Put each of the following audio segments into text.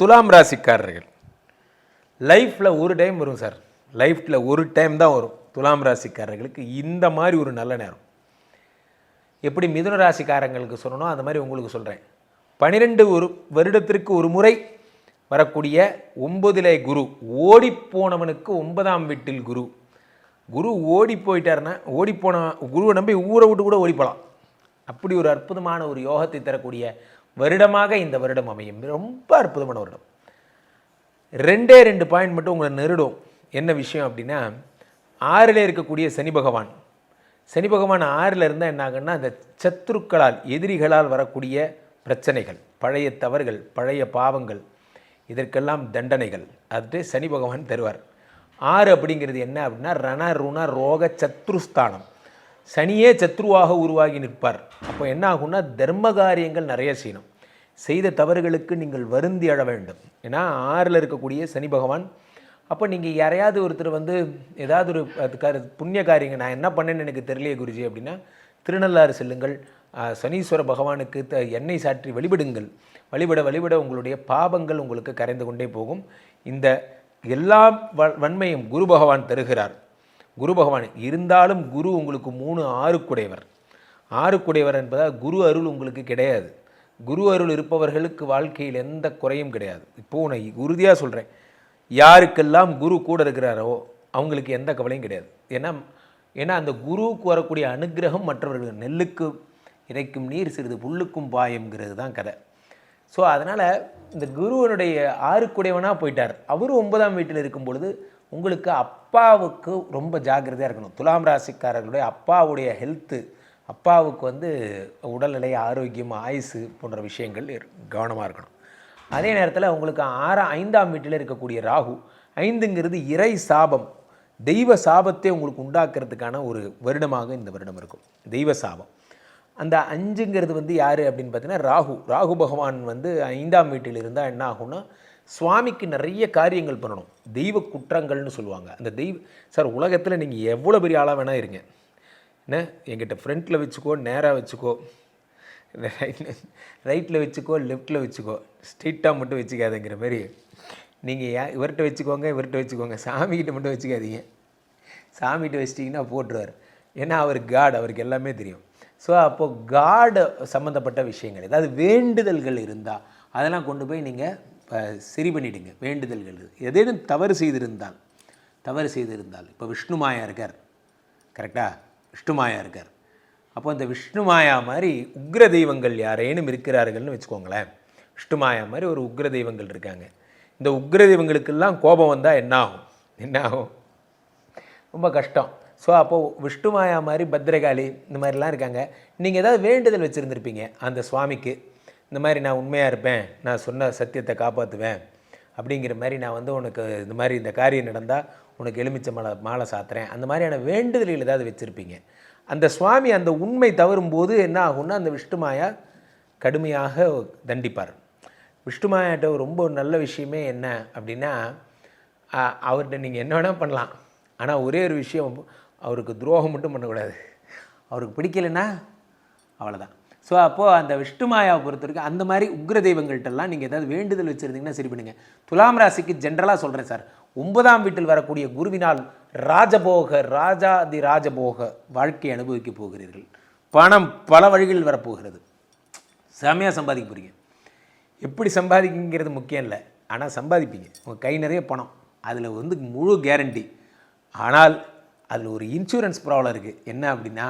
துலாம் ராசிக்காரர்கள். லைஃப்பில் ஒரு டைம் வரும் சார். லைஃப்பில் ஒரு டைம் தான் வரும் துலாம் ராசிக்காரர்களுக்கு. இந்த மாதிரி ஒரு நல்ல நேரம். எப்படி மிதுன ராசிக்காரங்களுக்கு சொல்லணும் அந்த மாதிரி உங்களுக்கு சொல்கிறேன் பனிரெண்டு ஒரு வருடத்திற்கு ஒரு முறை வரக்கூடிய ஒன்பதிலே குரு. ஓடிப்போனவனுக்கு ஒன்பதாம் வீட்டில் குரு. குரு ஓடி போயிட்டாருன்னா ஓடிப்போன குருவை நம்பி ஊரை விட்டு கூட ஓடி போகலாம். அப்படி ஒரு அற்புதமான ஒரு யோகத்தை தரக்கூடிய வருடமாக இந்த வருடம் அமையும். ரொம்ப அற்புதமான வருடம். ரெண்டே ரெண்டு பாயிண்ட் மட்டும் உங்களை நெருடும். என்ன விஷயம் அப்படின்னா ஆறில் இருக்கக்கூடிய சனி பகவான். சனி பகவான் ஆறில் இருந்தால் என்ன ஆகுன்னா அந்த சத்துருக்களால் எதிரிகளால் வரக்கூடிய பிரச்சனைகள் பழைய தவறுகள் பழைய பாவங்கள் இதற்கெல்லாம் தண்டனைகள். அது சனி பகவான் தருவார். ஆறு அப்படிங்கிறது என்ன அப்படின்னா ரண ருண ரோக சத்ருஸ்தானம். சனியே சத்ருவாக உருவாகி நிற்பார். அப்போ என்ன ஆகும்னா தர்ம காரியங்கள் நிறைய செய்யணும். செய்த தவறுகளுக்கு நீங்கள் வருந்தி அழ வேண்டும். ஏன்னா ஆறில் இருக்கக்கூடிய சனி பகவான் அப்போ நீங்கள் யாரையாவது ஒருத்தர் வந்து ஏதாவது ஒரு அதுக்கார புண்ணிய காரியங்கள் நான் என்ன பண்ணேன்னு எனக்கு தெரியலையே குருஜி அப்படின்னா திருநள்ளாறு செல்லுங்கள். சனீஸ்வர பகவானுக்கு த எண்ணெய் சாற்றி வழிபடுங்கள். வழிபட வழிபட உங்களுடைய பாவங்கள் உங்களுக்கு கரைந்து கொண்டே போகும். இந்த எல்லா வ- வன்மையும் குரு பகவான் தருகிறார். குரு பகவான். இருந்தாலும் குரு உங்களுக்கு மூணு ஆறுக்குடையவர். ஆறுக்குடையவர் என்பதால் குரு அருள் உங்களுக்கு கிடையாது. குரு அருள் இருப்பவர்களுக்கு வாழ்க்கையில் எந்த குறையும் கிடையாது. இப்போது நான் உறுதியாக சொல்கிறேன் யாருக்கெல்லாம் குரு கூட இருக்கிறாரோ அவங்களுக்கு எந்த கவலையும் கிடையாது. ஏன்னா ஏன்னா அந்த குருவுக்கு வரக்கூடிய அனுக்கிரகம் மற்றவர்கள் நெல்லுக்கு இறைக்கும் நீர் சிறிது புல்லுக்கும் பாயம்ங்கிறது தான் கதை. ஸோ அதனால் இந்த குருவனுடைய ஆறுக்குடையவனாக போயிட்டார். அவரும் ஒன்பதாம் வீட்டில் இருக்கும் பொழுது உங்களுக்கு அப்பாவுக்கு ரொம்ப ஜாக்கிரதையாக இருக்கணும். துலாம் ராசிக்காரர்களுடைய அப்பாவுடைய ஹெல்த்து அப்பாவுக்கு வந்து உடல்நிலை ஆரோக்கியம் ஆயுசு போன்ற விஷயங்கள் கவனமாக இருக்கணும். அதே நேரத்தில் உங்களுக்கு ஆறாம் ஐந்தாம் வீட்டில் இருக்கக்கூடிய ராகு ஐந்துங்கிறது இறை சாபம். தெய்வ சாபத்தை உங்களுக்கு உண்டாக்குறதுக்கான ஒரு வருடமாக இந்த வருடம் இருக்கும். தெய்வ சாபம். அந்த அஞ்சுங்கிறது வந்து யார் அப்படின்னு பார்த்தீங்கன்னா ராகு. ராகு பகவான் வந்து ஐந்தாம் வீட்டில் இருந்தால் என்ன ஆகும்னா சுவாமிக்கு நிறைய காரியங்கள் பண்ணணும். தெய்வ குற்றங்கள்னு சொல்லுவாங்க. அந்த தெய்வ சார் உலகத்தில் நீங்கள் எவ்வளோ பெரிய ஆளாக வேணால் இருங்க. என்ன? என்கிட்ட ஃப்ரண்ட்டில் வச்சுக்கோ நேராக வச்சுக்கோ. ரைட்டில் வச்சுக்கோ லெஃப்ட்டில் வச்சுக்கோ. ஸ்ட்ரெயிட்டாக மட்டும் வச்சுக்காதுங்கிற மாதிரி. நீங்கள் யா இவர்கிட்ட வச்சுக்கோங்க இவர்கிட்ட வச்சுக்கோங்க. சாமிக்கிட்ட மட்டும் வச்சுக்காதீங்க. சாமிகிட்ட வச்சிட்டிங்கன்னா போட்டுருவார். ஏன்னா அவர் காட் அவருக்கு எல்லாமே தெரியும். ஸோ அப்போது காடு சம்மந்தப்பட்ட விஷயங்கள் ஏதாவது வேண்டுதல்கள் இருந்தால் அதெல்லாம் கொண்டு போய் நீங்கள் சரி பண்ணிடுங்க வேண்டுதல்கள். ஏதேனும் தவறு செய்திருந்தால் தவறு செய்திருந்தால் இப்போ விஷ்ணு மாயா இருக்கார் கரெக்டாக விஷ்ணு மாயா இருக்கார். அப்போ அந்த விஷ்ணு மாயா மாதிரி உக்ர தெய்வங்கள் யாரேனும் இருக்கிறார்கள்னு வச்சுக்கோங்களேன் விஷ்ணுமாயா மாதிரி ஒரு உக்ர தெய்வங்கள் இருக்காங்க. இந்த உக்ர தெய்வங்களுக்கெல்லாம் கோபம் வந்தால் என்ன ஆகும்? என்ன ஆகும்? ரொம்ப கஷ்டம். ஸோ அப்போது விஷ்ணு மாயா மாதிரி பத்ரகாளி இந்த மாதிரிலாம் இருக்காங்க. நீங்கள் ஏதாவது வேண்டுதல் வச்சுருந்துருப்பீங்க அந்த சுவாமிக்கு இந்த மாதிரி நான் உண்மையாக இருப்பேன் நான் சொன்ன சத்தியத்தை காப்பாற்றுவேன் அப்படிங்கிற மாதிரி நான் வந்து உனக்கு இந்த மாதிரி இந்த காரியம் நடந்தால் உனக்கு எலுமிச்சை மாலை மாலை சாத்துறேன். அந்த மாதிரியான வேண்டுதல்கள் ஏதாவது வச்சுருப்பீங்க. அந்த சுவாமி அந்த உண்மை தவறும் போது என்ன ஆகும்னா அந்த விஷ்ணுமாயா கடுமையாக தண்டிப்பார். விஷ்ணுமாயாட்ட ரொம்ப ஒரு நல்ல விஷயமே என்ன அப்படின்னா அவர்கிட்ட நீங்கள் என்ன வேணால் பண்ணலாம். ஆனால் ஒரே ஒரு விஷயம் அவருக்கு துரோகம் மட்டும் பண்ணக்கூடாது. அவருக்கு பிடிக்கலைன்னா அவ்வளோதான் ஸோ அப்போது அந்த விஷ்ணு மாயாவை பொறுத்த வரைக்கும் அந்த மாதிரி உக்ர தெய்வங்கள்ட்டெல்லாம் நீங்கள் ஏதாவது வேண்டுதல் வச்சுருந்தீங்கன்னா சரி பண்ணுங்கள் துலாம் ராசிக்கு ஜென்ரலாக சொல்கிறேன் சார். ஒன்பதாம் வீட்டில் வரக்கூடிய குருவினால் ராஜபோக ராஜாதி ராஜபோக வாழ்க்கையை அனுபவிக்க போகிறீர்கள். பணம் பல வழிகளில் வரப்போகிறது. செமையாக சம்பாதிக்க போகிறீங்க எப்படி சம்பாதிக்குங்கிறது முக்கியம் இல்லை. ஆனால் சம்பாதிப்பீங்க. உங்கள் கை நிறைய பணம். அதில் வந்து முழு கேரண்டி ஆனால் அதில் ஒரு இன்சூரன்ஸ் ப்ராப்ளம் இருக்குது என்ன அப்படின்னா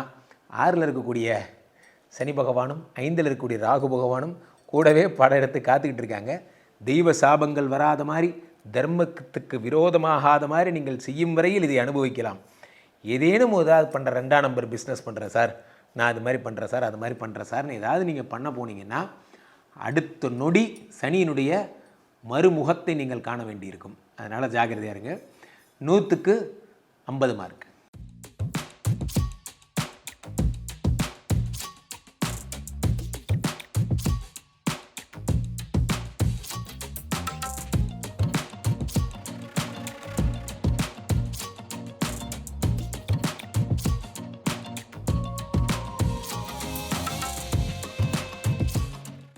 ஆறில் இருக்கக்கூடிய சனி பகவானும் ஐந்தில் இருக்கக்கூடிய ராகு பகவானும் கூடவே படம் எடுத்து காத்துக்கிட்டு இருக்காங்க. தெய்வ சாபங்கள் வராத மாதிரி தர்மத்துக்கு விரோதமாகாத மாதிரி நீங்கள் செய்யும் வரையில் இதை அனுபவிக்கலாம். ஏதேனும் ஏதாவது பண்ணுற ரெண்டாம் நம்பர் பிஸ்னஸ் பண்ணுறேன் சார் நான் அது மாதிரி பண்ணுறேன் சார் அது மாதிரி பண்ணுறேன் சார்னு ஏதாவது நீங்கள் பண்ண போனீங்கன்னா அடுத்த நொடி சனியினுடைய மறுமுகத்தை நீங்கள் காண வேண்டியிருக்கும். அதனால் ஜாகிரதையாக இருங்க. நூற்றுக்கு ஐம்பது மார்க்